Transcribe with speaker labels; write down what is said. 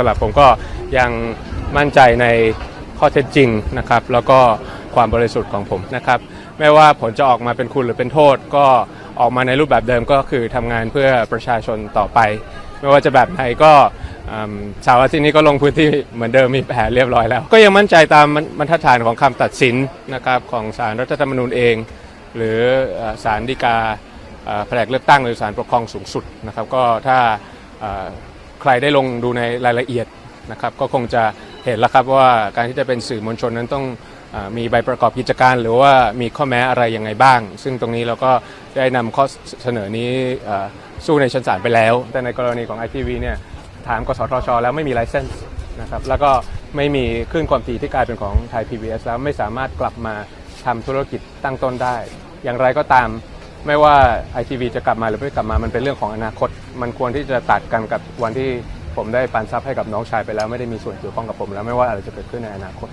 Speaker 1: สำหรับผมก็ยังมั่นใจในข้อเท็จจริงนะครับ แล้วก็ความบริสุทธิ์ของผมนะครับ ไม่ว่าผลจะออกมาเป็นคุณหรือเป็นโทษ ก็ออกมาในรูปแบบเดิมก็คือทำงานเพื่อประชาชนต่อไป ไม่ว่าจะแบบไหนก็อืมเสาร์อาทิตย์นี้ก็ลงพื้นที่เหมือนเดิมมีแผนเรียบร้อยแล้ว ก็ยังมั่นใจตามบรรทัดฐานของคำตัดสินนะครับของศาลรัฐธรรมนูญเอง หรือเอ่อศาลฎีกาเอ่อแผนกเลือกตั้งหรือศาลปกครองสูงสุดนะครับ ก็ถ้าเอ่อ ใครได้ลงดูในรายละเอียดนะครับก็คงจะเห็นแล้วครับว่าการที่จะเป็นสื่อมวลชนนั้นต้องอมีใบประกอบกิจการ หรือว่ามีข้อแม้อะไรยังไงบ้าง ซึ่งตรงนี้เราก็ได้นำข้อเสนอนี้สู้ในชั้นศาลไปแล้ว แต่ในกรณีของ ITV เนี่ยถามกสทช แล้วไม่มีไลเซนส์นะครับแล้วก็ไม่มีคลื่นความถี่ที่กลายเป็นของไทย PBS แล้วไม่สามารถกลับมาทำธุรกิจตั้งต้นได้ อย่างไรก็ตาม ไม่ว่า ITV จะกลับมาหรือไม่กลับมามันเป็นเรื่องของอนาคต มันควรที่จะตัดกันกับวันที่ผมได้ปันทรัพย์ให้กับน้องชายไปแล้วไม่ได้มีส่วนเกี่ยวข้องกับผมแล้วไม่ว่าอะไรจะเกิดขึ้นในอนาคต